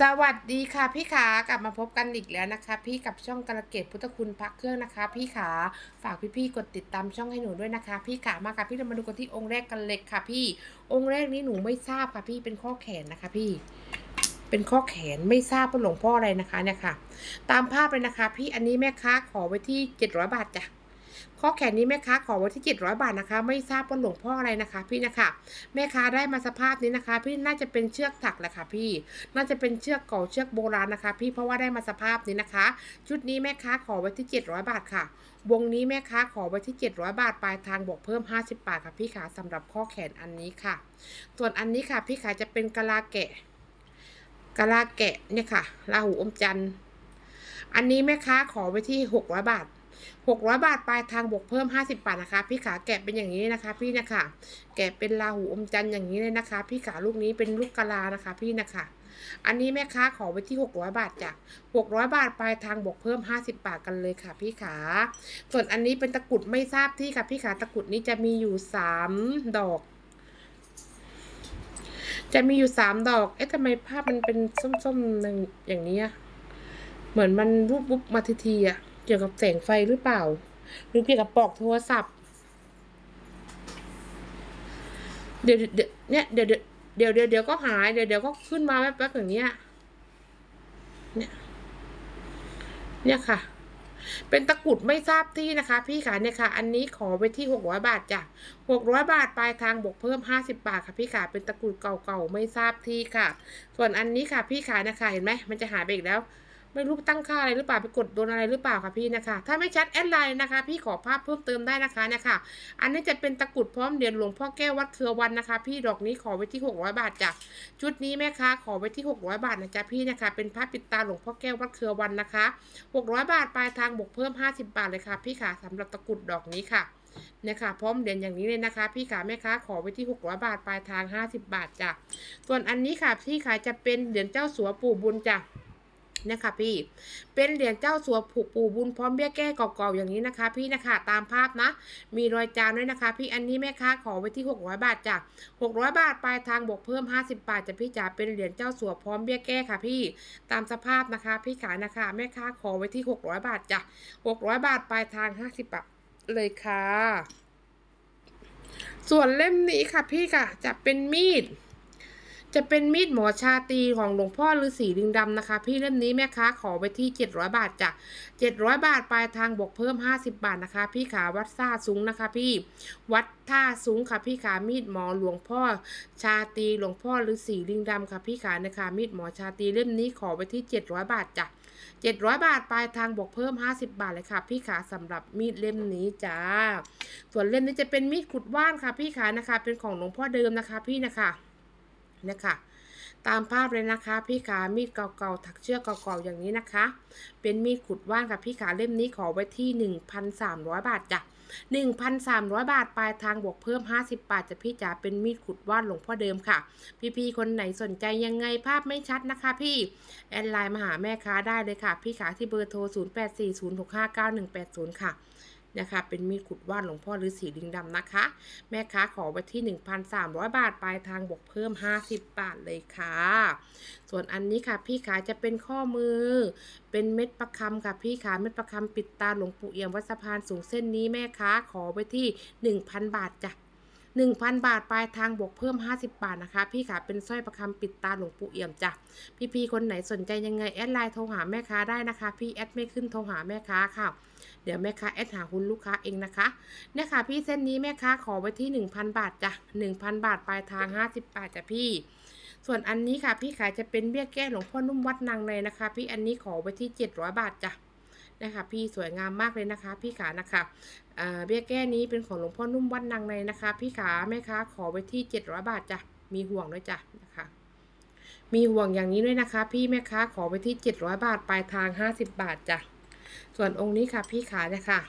สวัสดีค่ะพี่ขากลับมาพบกันอีกแล้วนะคะ พี่กับช่องกระเกตพุทธคุณพักเครื่องนะคะ พี่ขาฝากพี่ๆกดติดตามช่องให้หนูด้วยนะคะ พี่ขามาค่ะพี่เรามาดูกันที่องค์แรกกันเลยค่ะ พี่องค์แรกนี้หนูไม่ทราบค่ะพี่เป็นข้อแขนนะคะ พี่ เป็นข้อแขนไม่ทราบว่าหลวงพ่ออะไรนะคะเนี่ยค่ะ ตามภาพเลยนะคะ พี่อันนี้แม่ค้าขอไว้ที่เจ็ดร้อยบาทจ้ะ ข้อแขนนี้แม่ค้าขอไว้ที่เจ็ดร้อยบาทนะคะ ไม่ทราบว่าหลวงพ่ออะไรนะคะ พี่นะคะแม่ค้าได้มาสภาพนี้นะคะ พี่น่าจะเป็นเชือกถักแหละค่ะพี่ น่าจะเป็นเชือกเก่าเชือกโบราณนะคะ พี่เพราะว่าได้มาสภาพนี้นะคะ ชุดนี้แม่ค้าขอไว้ที่ 700 บาทค่ะ วงนี้แม่ค้าขอไว้ที่ 700 บาทปลายทางบวกเพิ่ม 50 บาทค่ะพี่ขาสำหรับข้อแขนอันนี้ค่ะ ส่วนอันนี้ค่ะ พี่ขาจะเป็นกะลาแกะกะลาแกะเนี่ยค่ะลาหูอมจันทร์อันนี้แม่ค้าขอไว้ที่ 600 บาท 600 บาทปลายทางบวกเพิ่ม 50 บาทนะคะ พี่ขาแกะเป็นอย่างนี้นะคะ พี่นะคะ แกะเป็นลาหูอมจันทร์อย่างนี้เลยนะคะ พี่ขาลูกนี้เป็นลูกกะลานะคะ พี่นะคะอันนี้แม่ค้าขอไว้ที่ 600 บาทจ้ะ600 บาทปลายทางบวกเพิ่ม 50 บาทกันเลยค่ะ พี่ขา ส่วนอันนี้เป็นตะกรุดไม่ทราบที่ค่ะพี่ขาตะกรุดนี้จะมีอยู่ 3 ดอก จะมีอยู่ 3 ดอก เอ๊ะทำไมภาพมันเป็นส้มๆอย่างนี้ เหมือนมันรูปบุ๊บมาทีทีๆอะ เกี่ยวกับแสงไฟหรือเปล่า หรือเกี่ยวกับปลอกโทรศัพท์ เดี๋ยวเดี๋ยวเนี่ยเดี๋ยวเดี๋ยวเดี๋ยวเดี๋ยวก็หายเดี๋ยวเดี๋ยวก็ขึ้นมาแป๊บๆอย่างเงี้ย เนี่ย เนี่ยค่ะ เป็นตะกรุดไม่ทราบที่นะคะ พี่ขาเนี่ยค่ะ อันนี้ขอไปที่หกร้อยบาทจ้ะหกร้อยบาทปลายทางบวกเพิ่มห้าสิบาทค่ะ พี่ขาเป็นตะกรุดเก่าๆไม่ทราบที่ค่ะ ส่วนอันนี้ค่ะ พี่ขานะคะเห็นไหมมันจะหายไปอีกแล้ว ไม่รู้ตั้งค่าอะไรหรือเปล่าไปกดโดนอะไรหรือเปล่าค่ะพี่นะคะ ถ้าไม่ชัดแอดไลน์นะคะ พี่ขอภาพเพิ่มเติมได้นะคะเนี่ยค่ะ อันนี้จะเป็นตะกรุดพร้อมเหรียญหลวงพ่อแก้ววัดเครือวันนะคะ พี่ดอกนี้ขอไว้ที่ 600 บาทจ้ะชุดนี้แม่ค้าขอไว้ที่ 600 บาทนะจ๊ะพี่นะคะ เป็นผ้าปิดตาหลวงพ่อแก้ววัดเครือวันนะคะ 600 บาทปลายทางบวกเพิ่ม 50 บาทเลยค่ะ พี่ค่ะสำหรับตะกรุดดอกนี้ค่ะเนี่ยค่ะพร้อมเหรียญอย่างนี้เลยนะคะ พี่ขาแม่ค้าขอไว้ที่ 600 บาทปลายทาง 50 บาทจ้ะส่วนอันนี้ค่ะพี่ขาจะเป็นเหรียญเจ้าสัวปู่บุญจ้ะ นี่ยค่ะพี่เป็นเหรียญเจ้าสัวผูกปูบุญพร้อมเบี้ยแก้เก่าๆอย่างนี้นะคะ พี่นะคะตามภาพนะ มีรอยจานด้วยนะคะ พี่อันนี้แม่ค้าขอไว้ที่ 600 บาทจ้ะ600 บาทปลายทางบวกเพิ่ม 50 บาทจะพี่จ๋าเป็นเหรียญเจ้าสัวพร้อมเบี้ยแก้ค่ะพี่ตามสภาพนะคะ พี่ขายนะคะแม่ค้าขอไว้ที่ 600 บาทจ้ะ600 บาทปลายทาง 50 บาทเลยค่ะ ส่วนเล่มนี้ค่ะพี่ค่ะจะเป็นมีด จะเป็นมีดหมอชาตีของหลวงพ่อฤาษีลิงดำนะคะ พี่เล่มนี้แม่ค้าขอไปที่ 700 บาทจ้ะ700 บาทปลายทางบวกเพิ่ม 50 บาทนะคะ พี่ขาวัดท่าสูงนะคะ พี่วัดท่าสูงค่ะพี่ขามีดหมอหลวงพ่อชาตีหลวงพ่อฤาษีลิงดำค่ะพี่ขานะคะ มีดหมอชาตีเล่มนี้ขอไปที่ 700 บาทจ้ะ700 บาทปลายทางบวกเพิ่ม 50 บาทเลยค่ะ พี่ขาสำหรับมีดเล่มนี้จ้าส่วนเล่มนี้จะเป็นมีดขุดว่านค่ะ พี่ขานะคะ เป็นของหลวงพ่อเดิมนะคะ พี่นะคะ นี่ยค่ะตามภาพเลยนะคะพี่ขามีดเก่าๆถักเชือกเก่าๆอย่างนี้นะคะ เป็นมีดขุดว่านค่ะพี่ขาเล่มนี้ขอไว้ที่ 1,300 บาทจ้ะ1,300 บาทปลายทางบวกเพิ่ม 50 บาทจะพี่จ๋าเป็นมีดขุดว่านหลวงพ่อเดิมค่ะ พี่ๆคนไหนสนใจยังไงภาพไม่ชัดนะคะ พี่แอดไลน์มาหาแม่ค้าได้เลยค่ะ พี่ขาที่เบอร์โทร 0840659180 ค่ะ นะคะ เป็นมีดขุดว่านหลวงพ่อฤาษีลิงดำนะคะ แม่ค้าขอไว้ที่ 1,300 บาทปลายทางบวกเพิ่ม 50 บาทเลยค่ะ ส่วนอันนี้ค่ะพี่ขาจะเป็นข้อมือ เป็นเม็ดประคำค่ะพี่ขาเม็ดประคำปิดตาหลวงปู่เอี่ยมวัดสะพานสูงเส้นนี้แม่ค้าขอไว้ที่ 1,000 บาทจ้ะ 1,000 บาทปลายทางบวกเพิ่ม 50 บาทนะคะ พี่ขาเป็นสร้อยประคำปิดตาหลวงปู่เอี่ยมจ้ะพี่ๆคนไหนสนใจยังไงแอดไลน์โทรหาแม่ค้าได้นะคะ พี่แอดไม่ขึ้นโทรหาแม่ค้าค่ะ เดี๋ยวแม่ค้าแอดหาคุณลูกค้าเองนะคะเนี่ยค่ะพี่เส้นนี้แม่ค้าขอไว้ที่ 1,000 บาทจ้ะ1,000 บาทปลายทาง 50 บาทจ้ะพี่ส่วนอันนี้ค่ะพี่ขายจะเป็นเบี้ยแก้หลวงพ่อนุ่มวัดนางเลยนะคะ พี่อันนี้ขอไว้ที่ 700 บาทจ้ะ นะคะพี่สวยงามมากเลยนะคะ พี่ขานะคะเบี้ยแก้นี้เป็นของหลวงพ่อนุ่มวัดนางในนะคะ พี่ขาแม่ค้าขอไว้ที่700บาทจ้ะมีห่วงด้วยจ้ะนะคะมีห่วงอย่างนี้ด้วยนะคะ พี่แม่ค้าขอไปที่ 700 บาท ปลายทาง 50 บาทจ้ะ ส่วนองค์นี้ค่ะ พี่ขาเนี่ยค่ะ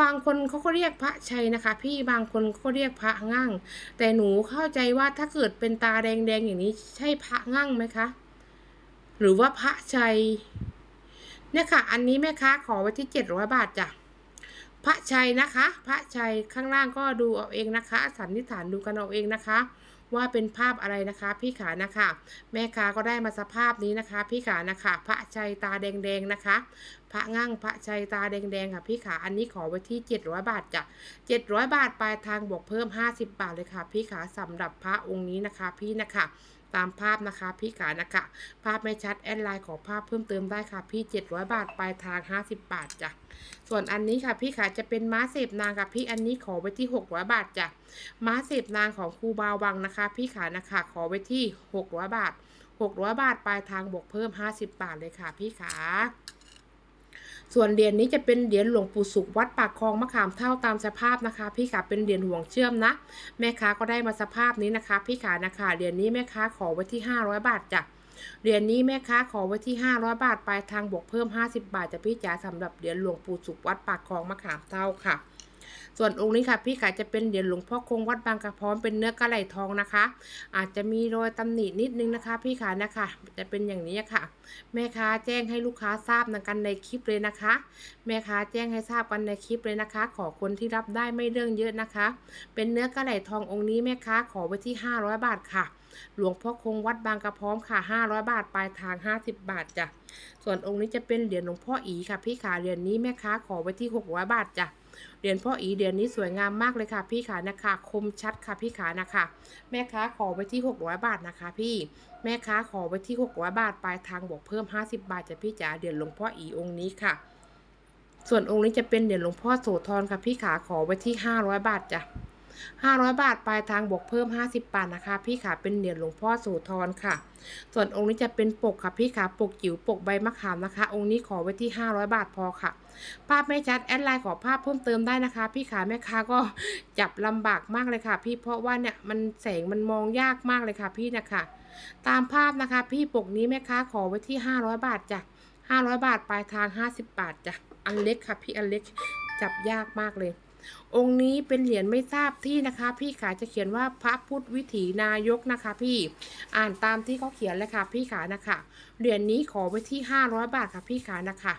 บางคนเขาก็เรียกพระชัยนะคะ พี่บางคนก็เรียกพระงั่งแต่หนูเข้าใจว่าถ้าเกิดเป็นตาแดงๆอย่างนี้ใช่พระงั่งไหมคะ หรือว่าพระชัย เนี่ยค่ะ อันนี้แม่ค้าขอไว้ที่700บาทจ้ะพระชัยนะคะ พระชัยข้างล่างก็ดูเอาเองนะคะ สันนิษฐานดูกันเอาเองนะคะ ว่าเป็นภาพอะไรนะคะ พี่ขานะคะ แม่ค้าก็ได้มาสภาพนี้นะคะ พี่ขานะคะ พระชัยตาแดงๆนะคะ พระงั่งพระชัยตาแดงๆค่ะพี่ขาอันนี้ขอไว้ที่ 700 บาทจ้ะ700 บาทปลายทางบวกเพิ่ม 50 บาทเลยค่ะ พี่ขาสำหรับพระองค์นี้นะคะ พี่นะคะ ตามภาพนะคะพี่ขานะคะ ภาพไม่ชัดแอดไลน์ขอภาพเพิ่มเติมได้ค่ะ พี่ 700 บาทปลายทาง 50 บาทจ้ะส่วนอันนี้ค่ะพี่ขาจะเป็นม้าเสพนางกับพี่อันนี้ขอไว้ที่ 600 บาทจ้ะม้าเสพนางของครูบาวังนะคะ พี่ขานะคะ ขอไว้ที่ 600 บาท 600 บาทปลายทางบวกเพิ่ม 50 บาทเลยค่ะ พี่ขา ส่วนเหรียญนี้จะเป็นเหรียญหลวงปู่สุขวัดปากคลองมะขามเท่าตามสภาพนะคะ พี่ขาเป็นเหรียญห่วงเชื่อมนะ แม่ค้าก็ได้มาสภาพนี้นะคะ พี่ขานะคะเหรียญนี้แม่ค้าขอไว้ที่ 500 บาทจ้ะเหรียญนี้แม่ค้าขอไว้ที่ 500 บาทปลายทางบวกเพิ่ม 50 บาทจะพี่จ๋าสำหรับเหรียญหลวงปู่สุขวัดปากคลองมะขามเท่าค่ะ ส่วนองค์นี้ค่ะพี่ขาจะเป็นเหรียญหลวงพ่อคงวัดบางกระพร้อมเป็นเนื้อกระไหลทองนะคะ อาจจะมีรอยตำหนินิดนึงนะคะ พี่ขานะคะ จะเป็นอย่างนี้ค่ะ แม่ค้าแจ้งให้ลูกค้าทราบกันในคลิปเลยนะคะ แม่ค้าแจ้งให้ทราบกันในคลิปเลยนะคะ ขอคนที่รับได้ไม่เรื่องเยอะนะคะ เป็นเนื้อกระไหลทององค์นี้แม่ค้าขอไว้ที่ 500 บาทค่ะ หลวงพ่อคงวัดบางกระพร้อมค่ะ 500 บาท ปลายทาง 50 บาทจ้ะ ส่วนองค์นี้จะเป็นเหรียญหลวงพ่ออีค่ะ พี่ขาเหรียญนี้แม่ค้าขอไว้ที่ 600 บาทจ้ะเหรียญพ่ออีเหรียญนี้สวยงามมากเลยค่ะ พี่ขานะคะ คมชัดค่ะพี่ขานะคะ แม่ค้าขอไว้ที่ 600 บาทนะคะ พี่แม่ค้าขอไว้ที่ 600 บาท ปลายทางบวกเพิ่ม 50 บาทจ้ะพี่จ๋าเหรียญหลวงพ่ออีองค์นี้ค่ะ ส่วนองค์นี้จะเป็นเหรียญหลวงพ่อโสธรค่ะพี่ขาขอไว้ที่ 500 บาทจ้ะ 500 บาทปลายทางบวกเพิ่ม 50 บาทนะคะ พี่ขาเป็นเหรียญหลวงพ่อโสธรค่ะ ส่วนองค์นี้จะเป็นปกค่ะพี่ขาปกจิ๋วปกใบมะขามนะคะ องค์นี้ขอไว้ที่ 500 บาทพอค่ะ ภาพไม่ชัดแอดไลน์ขอภาพเพิ่มเติมได้นะคะ พี่ขาแม่ค้าก็จับลำบากมากเลยค่ะ พี่เพราะว่าเนี่ยมันแสงมันมองยากมากเลยค่ะ พี่นะคะตามภาพนะคะ พี่ปกนี้แม่ค้าขอไว้ที่ 500 บาทจ้ะ500 บาทปลายทาง 50 บาทจ้ะอันเล็กค่ะ พี่อันเล็กจับยากมากเลย องค์นี้เป็นเหรียญไม่ทราบที่นะคะ พี่ขาจะเขียนว่าพระพุทธวิถีนายกนะคะ พี่อ่านตามที่เขาเขียนเลยค่ะ พี่ขานะคะเหรียญนี้ขอไว้ที่ 500 บาทค่ะพี่ขานะคะ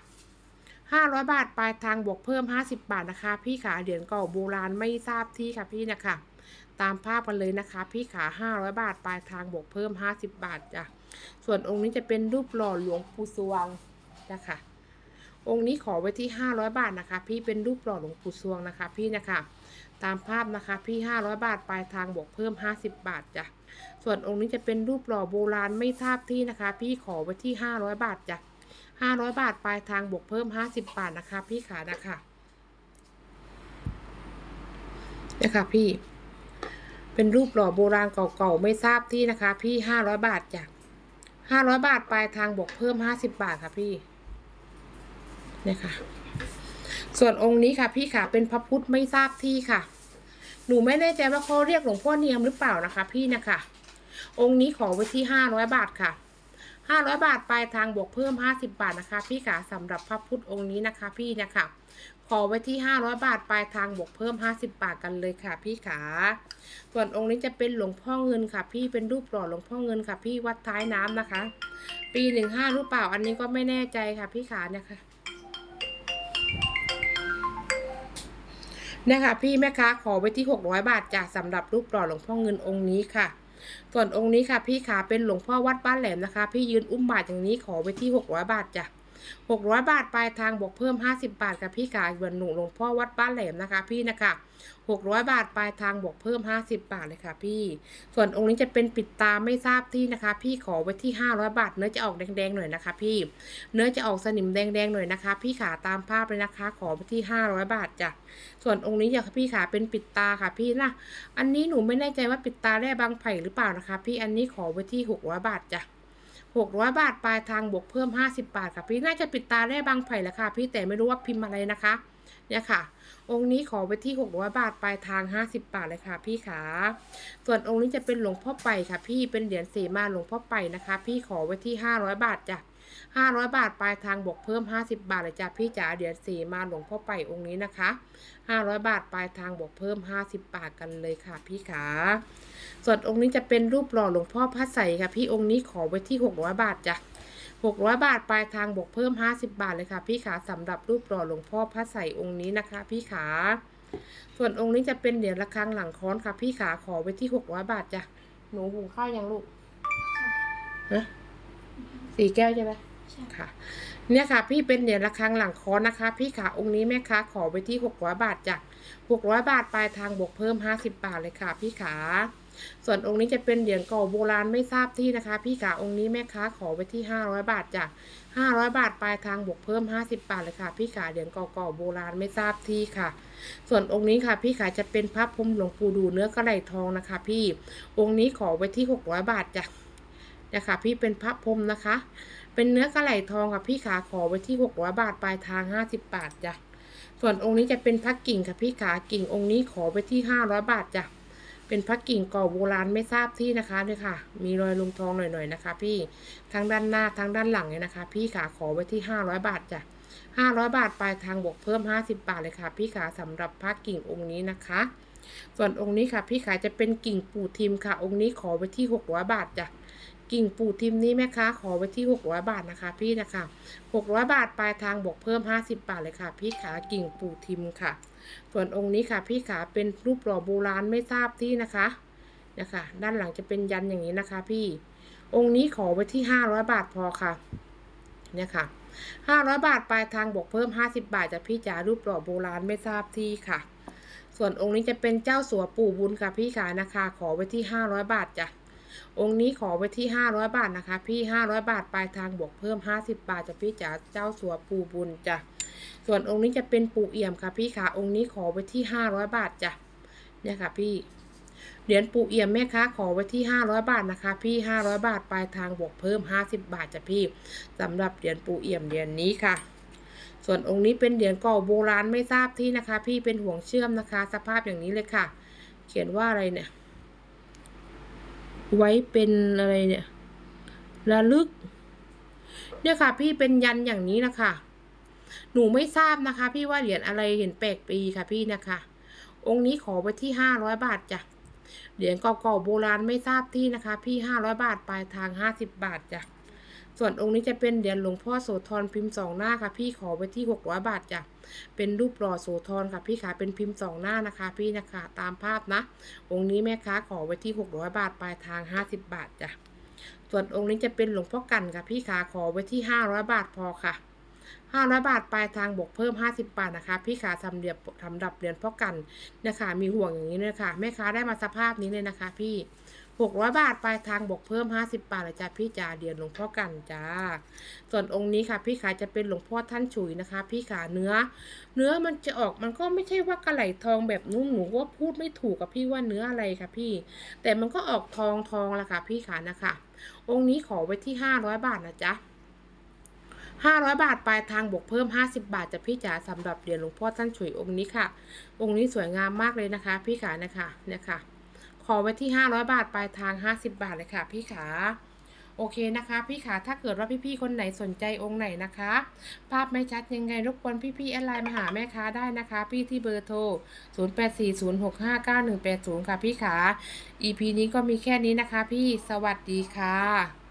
500 บาทปลายทางบวกเพิ่ม 50 บาทนะคะ พี่ขาเหรียญเก่าโบราณไม่ทราบที่ค่ะพี่นะคะ ตามภาพกันเลยนะคะ พี่ขา 500 บาทปลายทางบวกเพิ่ม 50 บาทจ้ะส่วนองค์นี้จะเป็นรูปหล่อหลวงปู่สวงนะคะ องค์นี้ขอไว้ที่ 500 บาทนะคะ พี่เป็นรูปหล่อหลวงปู่สวงนะคะ พี่นะคะ ตามภาพนะคะพี่ 500 บาทปลายทางบวกเพิ่ม 50 บาทจ้ะส่วนองค์นี้จะเป็นรูปหล่อโบราณไม่ทราบที่นะคะ พี่ขอไว้ที่ 500 บาทจ้ะ500 บาทปลายทางบวกเพิ่ม 50 บาทนะคะ พี่ขานะคะนะคะพี่ เป็นรูปหล่อโบราณเก่าๆไม่ทราบที่นะคะ พี่ 500 บาทจ้ะ500 บาทปลายทางบวกเพิ่ม 50 บาทค่ะพี่ เนี่ยค่ะ ส่วนองค์นี้ค่ะ พี่ค่ะเป็นพระพุทธไม่ทราบที่ค่ะ หนูไม่แน่ใจว่าเขาเรียกหลวงพ่อเนียมหรือเปล่านะคะ พี่นะคะ องค์นี้ขอไว้ที่ห้าร้อยบาทค่ะห้าร้อยบาทปลายทางบวกเพิ่มห้าสิบาทนะคะ พี่ค่ะสำหรับพระพุทธองค์นี้นะคะ พี่นะคะขอไว้ที่ห้าร้อยบาท ปลายทางบวกเพิ่มห้าสิบาทกันเลยค่ะ พี่ขา ส่วนองค์นี้จะเป็นหลวงพ่อเงินค่ะ พี่เป็นรูปหล่อหลวงพ่อเงินค่ะ พี่วัดท้ายน้ำนะคะ ปีหนึ่งห้าหรือเปล่าอันนี้ก็ไม่แน่ใจค่ะ พี่ขาเนี่ยค่ะ นี่ยค่ะพี่แม่ค้าขอไว้ที่ 600 บาทจ้ะสำหรับรูปหล่อหลวงพ่อเงินองค์นี้ค่ะ ส่วนองค์นี้ค่ะพี่ขาเป็นหลวงพ่อวัดบ้านแหลมนะคะ พี่ยืนอุ้มบาทอย่างนี้ขอไว้ที่ 600 บาทจ้ะ 600 บาทปลายทางบวกเพิ่ม 50 บาทค่ะพี่ขาเหมือนหนูหลวงพ่อวัดบ้านแหลมนะคะ พี่นะคะ600 บาทปลายทางบวกเพิ่ม 50 บาทเลยค่ะพี่ ส่วนองค์นี้จะเป็นปิดตาไม่ทราบที่นะคะ พี่ขอไว้ที่ 500 บาท เนื้อจะออกแดงๆหน่อยนะคะ พี่ เนื้อจะออกสนิมแดงๆหน่อยนะคะ พี่ขาตามภาพเลยนะคะ ขอไว้ที่ 500 บาทจ้ะ ส่วนองค์นี้อยากพี่ขาเป็นปิดตาค่ะพี่นะ อันนี้หนูไม่แน่ใจว่าปิดตาแร่บางไผ่หรือเปล่านะคะ พี่ อันนี้ขอไว้ที่ 600 บาทจ้ะ 600 บาทปลายทางบวกเพิ่ม 50 บาทค่ะพี่น่าจะปิดตาได้บางไผ่แล้วค่ะพี่แต่ไม่รู้ว่าพิมพ์อะไรนะคะ เนี่ยค่ะ องค์นี้ขอไว้ที่ 600 บาทปลายทาง 50 บาทเลยค่ะ พี่ขาส่วนองค์นี้จะเป็นหลวงพ่อไปค่ะ พี่เป็นเหรียญเสมาหลวงพ่อไปนะคะ พี่ขอไว้ที่ 500 บาทจ้ะ 500 บาทปลายทางบวกเพิ่ม 50 บาทเลยจ้ะพี่จ๋าเหรียญเสมาหลวงพ่อไปองค์นี้นะคะ 500 บาทปลายทางบวกเพิ่ม 50 บาทกันเลยค่ะ พี่ขาส่วนองค์นี้จะเป็นรูปหล่อหลวงพ่อพระใสค่ะ พี่องค์นี้ขอไว้ที่ 600 บาทจ้ะ600 บาทปลายทางบวกเพิ่ม 50 บาทเลยค่ะ พี่ขาสำหรับรูปหล่อหลวงพ่อพระใสองค์นี้นะคะ พี่ขาส่วนองค์นี้จะเป็นเหรียญระฆังหลังค้อนค่ะ พี่ขาขอไว้ที่ 600 บาทจ้ะหนูหุงข้าวยังลูกฮะ สี่แก้วใช่ไหมใช่ค่ะ เนี่ยค่ะ พี่เป็นเหรียญระฆังหลังคอนะคะ พี่ขาองค์นี้แม่ค้าขอไปที่หกร้อยบาทจ้ะหกร้อยบาทปลายทางบวกเพิ่มห้าสิบบาทเลยค่ะ พี่ขาส่วนองค์นี้จะเป็นเหรียญเก่าโบราณไม่ทราบที่นะคะ พี่ขาองค์นี้แม่ค้าขอไปที่ห้าร้อยบาทจ้ะห้าร้อยบาทปลายทางบวกเพิ่มห้าสิบบาทเลยค่ะ พี่ขาเหรียญเก่าๆโบราณไม่ทราบที่ค่ะ ส่วนองค์นี้ค่ะ พี่ขาจะเป็นพระพรหมหลวงปู่ดูเนื้อกระไหลทองนะคะ พี่องค์นี้ขอไว้ที่หกร้อยบาทจ้ะ นะคะพี่เป็นพระพรมนะคะ เป็นเนื้อกระไหลทองค่ะ พี่ขาขอไว้ที่หกร้อยบาทปลายทางห้าสิบบาทจ้ะส่วนองค์นี้จะเป็นพระกิ่งค่ะพี่ขากิ่งองค์นี้ขอไว้ที่ห้าร้อยบาทจ้ะเป็นพระกิ่งก่าโบราณไม่ทราบที่นะคะเนี่ยค่ะ มีรอยลงทองหน่อยๆนะคะ พี่ทั้งด้านหน้าทั้งด้านหลังเนี่ยนะคะ พี่ขาขอไว้ที่ห้าร้อยบาทจ้ะห้าร้อยบาทปลายทางบวกเพิ่มห้าสิบบาทเลยค่ะ พี่ขาสำหรับพระกิ่งองค์นี้นะคะส่วนองค์นี้ค่ะพี่ขาจะเป็นกิ่งปู่ทิมค่ะ องค์นี้ขอไว้ที่หกร้อยบาทจ้ะ กิ่งปูทิมนี้แม่ค้าขอไว้ที่หกร้อยบาทนะคะ พี่นะคะหกร้อยบาทปลายทางบวกเพิ่มห้าสิบบาทเลยค่ะ พี่ขากิ่งปูทิมค่ะ ส่วนองค์นี้ค่ะ พี่ขาเป็นรูปหล่อโบราณไม่ทราบที่นะคะนะคะ ด้านหลังจะเป็นยันอย่างนี้นะคะ พี่องค์นี้ขอไว้ที่ห้าร้อยบาทพอค่ะเนี่ยค่ะห้าร้อยบาทปลายทางบวกเพิ่มห้าสิบบาทจากพี่จ๋ารูปหล่อโบราณไม่ทราบที่ค่ะ ส่วนองค์นี้จะเป็นเจ้าสัวปู่บุญค่ะพี่ขานะคะ ขอไว้ที่ห้าร้อยบาทจ้ะ องค์นี้ขอไว้ที่ห้าร้อยบาทนะคะ พี่ห้าร้อยบาทปลายทางบวกเพิ่มห้าสิบบาทจากพี่จ๋าเจ้าสัวปูบุญจ้ะส่วนองค์นี้จะเป็นปูเอี่ยมค่ะพี่ขาองค์นี้ขอไว้ที่ห้าร้อยบาทจ้ะเนี่ยค่ะพี่เหรียญปูเอี่ยมแม่ค้าขอไว้ที่ห้าร้อยบาทนะคะ พี่ห้าร้อยบาทปลายทางบวกเพิ่มห้าสิบบาทจ้ะพี่สำหรับเหรียญปูเอี่ยมเหรียญนี้ค่ะ ส่วนองค์นี้เป็นเหรียญเก่าโบราณไม่ทราบที่นะคะ พี่เป็นห่วงเชื่อมนะคะ สภาพอย่างนี้เลยค่ะ เขียนว่าอะไรเนี่ย ไว้เป็นอะไรเนี่ยระลึก เนี่ยค่ะ พี่เป็นยันอย่างนี้นะคะ หนูไม่ทราบนะคะ พี่ว่าเหรียญอะไรเห็นแปลกปีค่ะพี่นะคะ องค์นี้ขอไปที่ห้าร้อยบาทจ้ะเหรียญเก่าๆโบราณไม่ทราบที่นะคะ พี่ห้าร้อยบาทปลายทางห้าสิบบาทจ้ะ ส่วนองค์นี้จะเป็นเหรียญหลวงพ่อโสธรพิมพ์สองหน้าค่ะ พี่ขอไว้ที่หกร้อยบาทจ้ะเป็นรูปหล่อโสธรค่ะพี่ขาเป็นพิมพ์สองหน้านะคะ พี่นะคะตามภาพนะ องค์นี้แม่ค้าขอไว้ที่หกร้อยบาทปลายทางห้าสิบบาทจ้ะส่วนองค์นี้จะเป็นหลวงพ่อกันค่ะพี่ขาขอไว้ที่ห้าร้อยบาทพอค่ะห้าร้อยบาทปลายทางบวกเพิ่มห้าสิบบาทนะคะ พี่ขาทำเดียบทำดับเหรียญพ่อกันนะคะ มีห่วงอย่างนี้เลยค่ะแม่ค้าได้มาสภาพนี้เลยนะคะ พี่ หกร้อยบาทปลายทางบวกเพิ่มห้าสิบบาทเลยจ้ะพี่จ๋าเหรียญหลวงพ่อกันจ้า ส่วนองค์นี้ค่ะ พี่ขาจะเป็นหลวงพ่อท่านฉุยนะคะ พี่ขาเนื้อ เนื้อมันจะออกมันก็ไม่ใช่ว่ากระไหลทองแบบนุ่มหนูก็พูดไม่ถูกกับพี่ว่าเนื้ออะไรค่ะพี่ แต่มันก็ออกทองทองละค่ะ พี่ขานะคะ องค์นี้ขอไว้ที่ห้าร้อยบาทนะจ๊ะห้าร้อยบาทปลายทางบวกเพิ่มห้าสิบาทจากพี่จ๋าสำหรับเหรียญหลวงพ่อท่านฉุยองค์นี้ค่ะ องค์นี้สวยงามมากเลยนะคะ พี่ขานะคะเนี่ยค่ะ ขอไว้ที่ห้าร้อยบาทปลายทางห้าสิบาทเลยค่ะ พี่ขาโอเคนะคะ พี่ขาถ้าเกิดว่าพี่ๆคนไหนสนใจองค์ไหนนะคะ ภาพไม่ชัดยังไงรบกวนพี่ๆแอดไลน์มาหาแม่ค้าได้นะคะ พี่ที่เบอร์โทร 0840659180 ค่ะพี่ขา EP นี้ก็มีแค่นี้นะคะ พี่สวัสดีค่ะ